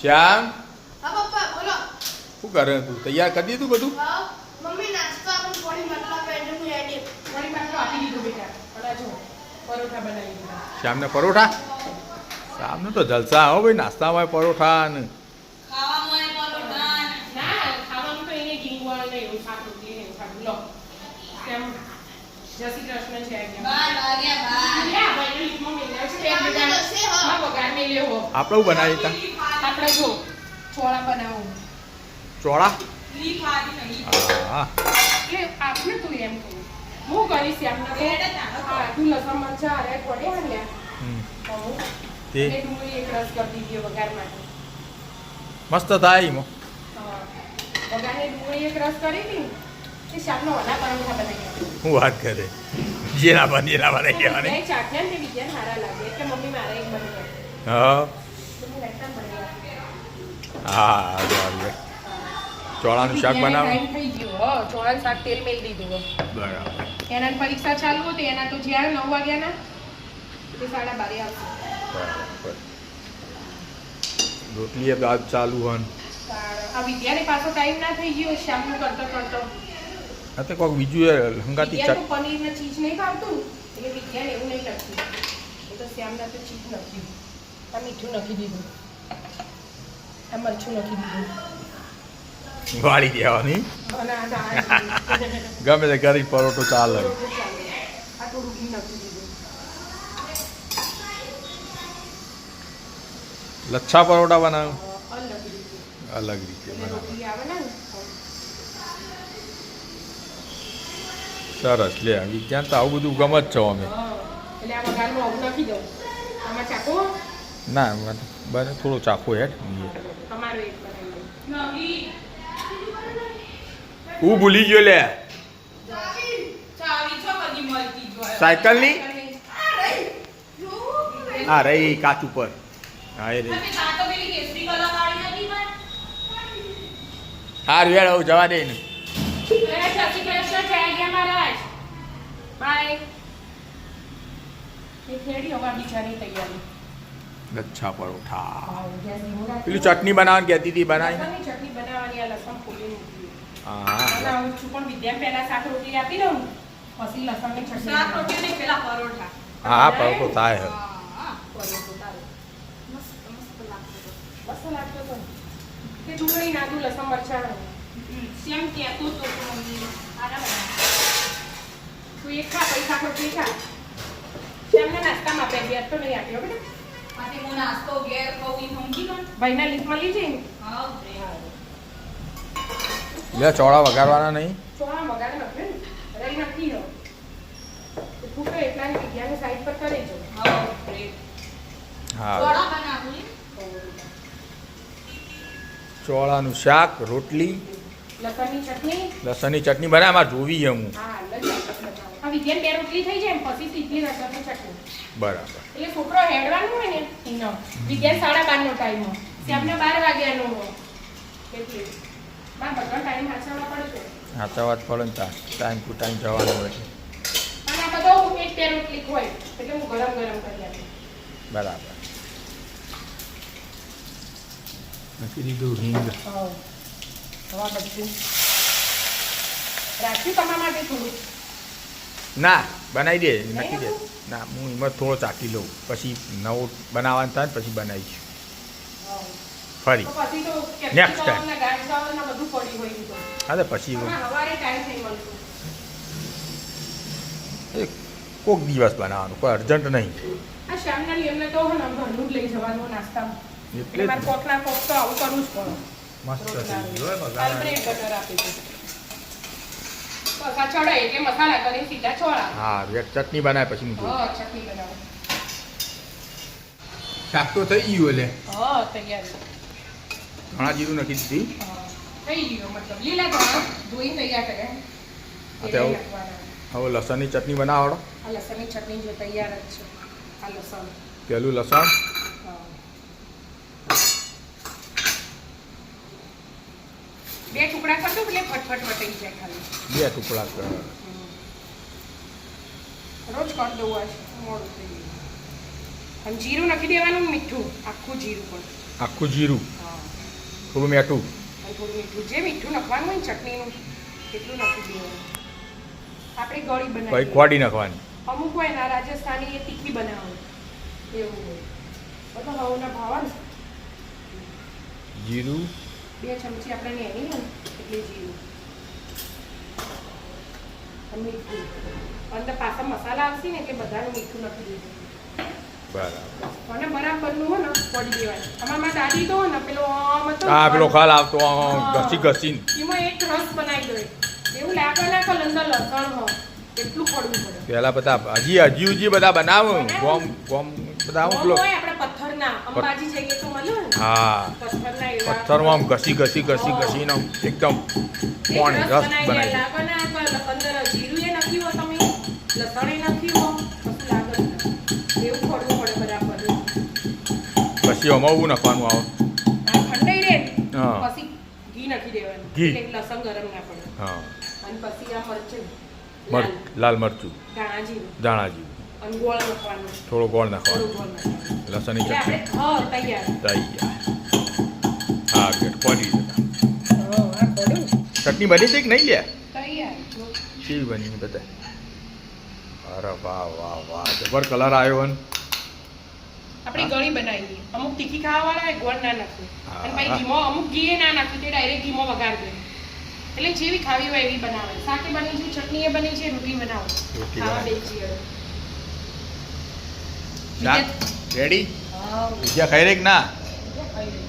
શ્યામ? હા પપ્પા બોલો. શું કરે તું? તૈયાર કરી દીધું બધું? મમ્મી નાસ્તો આપણને થોડી મતલબ પેન્ડનું એડી થોડી મતલબ આપી દીધું બેટા. અલા જો પરોઠા બનાવી દીધા. શ્યામને પરોઠા? શ્યામને તો જલસા હો ભાઈ નાસ્તામાં પરોઠા ને. એને. આપણે બનાવી તા આપણે જો ચોળા બનાવું. ચોળા? હા એટલે આપણે તો એમ કહું. હું કરીશ તો. હા તું લસણ મરચા અરે પડ્યા ને હમ. તે? ડુંગળી એક રસ કરી દીધી વઘાર માટે. મસ્ત થાય હા. વઘારની ડુંગળી એક રસ કરી દી ને, તે શાકનો વડા પરોઠા બનાવી હું વાત કરે? જેના બની એના બનાવી કહેવાની બીજાએ ચાખ્યા ને તે બીજાને સારા લાગે. એટલે મમ્મી મારે એક બનાવી હા તો મેં એકદમ બનાવી આપી. હા. ચોળાનું શાક બનાવો. થઈ ગયો હો. ચોળાનું શાક તેલ મેલ દીધું બરાબર. એના પરીક્ષા ચાલુ હતી એના તો જ્યારે નવ વાગ્યાના તે સાડા બારે આવશે. રોટલી બાદ ચાલુ હોય આ વિદ્યાને પાછો ટાઈમ ના થઈ ગયો શામનું કરતો કરતો આ તો કોઈક બીજું હંગાતી વિદ્યા પનીર ને ચીજ નહીં ભાવતું એટલે વિદ્યાને એવું નહીં લખ્યું. એ તો શ્યામના તો ચીજ નાખ્યું આ મીઠું નાખી દીધું. આ મરચું દીધું વાળી દેવાની? ગમે તે કરી પરોઠો ચાલે. લચ્છા પરોઠા બનાવ? અલગ રીતે સરસ લે વિજ્ઞાન તો આવું બધું ગમત છો અમે. એટલે આ વઘારમાં આવું નાખી દઉં. આમાં ચાકો ના બને થોડું ચાખું હેઠ તમારો એક બનાવી હું ભૂલી ગયો લે. સાયકલની? હા રહી કાચ ઉપર. હા એ રહી. હાર વેળ આવું જવા દે ને લચ્છા પરોઠા પેલું ચટણી બનાવવાની કહેતી હતી બનાવી ચટણી બનાવવાની આ લસણ ફોલી હા બનાવું છું પણ વિદ્યા પહેલા શાક રોટલી આપી દઉં પછી લસણની ચટણી બનાવું. હા હા પરોઠો થાય હવે. પરોઠો નાખ્યું મસ્ત લાગતો હતો ને. તે ડુંગળી નાખું લસણ મરચાં તું એક ખા પૈસા ખોટી ખા તેમને નાસ્તામાં પહેલી તો નહીં આપ્યો બેટા ભાઈના લીધમાં લીજે? ને લે ચોળા વગાડવાના નહીં? ચોળા વગાડે નાખ્યો ને રહી નાખી નો ફૂટે એટલા ને વિદ્યાને સાઈડ પર કરી જો હા ચોળાનું શાક રોટલી લસણની ચટણી. લસણની ચટણી બનાવે જોવી છે હું. હા લઈ આ જેમ બે રોટલી થઈ જાય એમ પછી સીધી લસણની ચટણી. બરાબર. એટલે છોકરો હેડવાનું હોય ને એનો વિદ્યા સાડા બારનો ટાઈમ હોય. શ્યામને બાર વાગ્યાનો હોય એટલે બાર બધો ટાઈમ હાચવવા પડશે સાચા વાત પડે ને ટાઈમ ટુ ટાઈમ જવાનું હોય અને આ બધો એક બે રોટલી હોય એટલે હું ગરમ ગરમ કરી આપું બરાબર. નાખી દીધું હિંગ. હા. હવા બધું. રાખ્યું તમારા માટે થોડું. ના બનાવી દે નાખી દે. ના હું એમાં થોડો ચાકી લઉં. પછી નવો બનાવવાનું થાય પછી બનાવીશ. ફરી. નેક્સ્ટ તો. હા તો પછી ટાઈમ કોક દિવસ બનાવવાનું કોઈ અર્જન્ટ નહીં. એટલે મસ્ત થઈ ગયું પગા ચડાય એટલે મસાલા કરી સીધા છોડા હા એક ચટણી બનાવે પછી હું હા ચટણી બનાવો. શાક તો થઈ ગયું એટલે. હા તૈયાર. ઘણા જીરું નાખી દીધી. થઈ ગયો મતલબ લીલા ધાણા ધોઈને તૈયાર કર્યા હા, હવે લસણની ચટણી બનાવો. લસણની ચટણી જો તૈયાર જ છે. આ લસણ. પેલું લસણ હા. બે ટુકડા કરજો એટલે ફટફટ જાય ખાલી. બે ટુકડા કર. રોજ કરી દઉં આ મોડું થઈ ગયું. અને જીરું નાખી દેવાનું મીઠું આખું જીરું પણ. આખું જીરું? હા. થોડું મીઠું? થોડું મીઠું. જે મીઠું નાખવાનું હોય ચટણીનું એટલું નાખી દેવાનું. આપણે ગળી બનાવી ખોડી નાખવાની? અમુક હોય ના રાજસ્થાની એ તીખી બનાવે. એવું હોય. બધો હવના ભાવા જીરું? બે ચમચી આપણે નેની એટલે જીરું. મીઠું. અંદર પાછા મસાલા આવશે ને એટલે બધાનું મીઠું નાખી દીધું બરાબર. અને બરાબરનું હોય ને પડી દેવાનું અમારા દાદી તો ને પેલો આમ હતો હા પેલો ખાલ આવતો આમ ઘસી ઘસીને. એમાં એક રસ બનાવી દો એવું લાગે ના કે અંદર લસણ હોય એટલું પડવું પડે. પેલા બધા હજી હજી હજી બધા બનાવું. ગોમ ગોમ બધા હું પેલો અંબાજી જઈએ તો પથ્થરમાં આમ ઘસી ઘસી ઘસી ઘસીને એકદમ એક પાણી રસ બનાવી લસણ પછી આમાં એવું નાખવાનું આવે. હા. ઘી લસણ હા. લાલ. મરચું. ધાણા જીરું. થોડો ગોળ નાખવાનો. તૈયાર. તૈયાર. હા પડી હા ચટણી બની છે કે નહીં લે શી બની બધા અરે વાહ વાહ વાહ જબર કલર આવ્યો ને આપણી ગળી બનાવી અમુક તીખી ખાવાવાળા હોય ગોળ ના નાખે. અને પછી ઘીમાં અમુક ઘી ના નાખી તે ડાયરેક્ટ ઘીમાં વગાર દે એટલે જેવી ખાવી હોય એવી બનાવે. શાકે બની છે ચટણી એ બની છે રોટલી બનાવો. ખાવા બેસી શાક રેડી હા, ખાઈ રે ના ખાઈ લઈએ.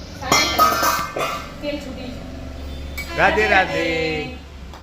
શાકે બનાવી. તેલ છૂટી છે. રાધે રાધે.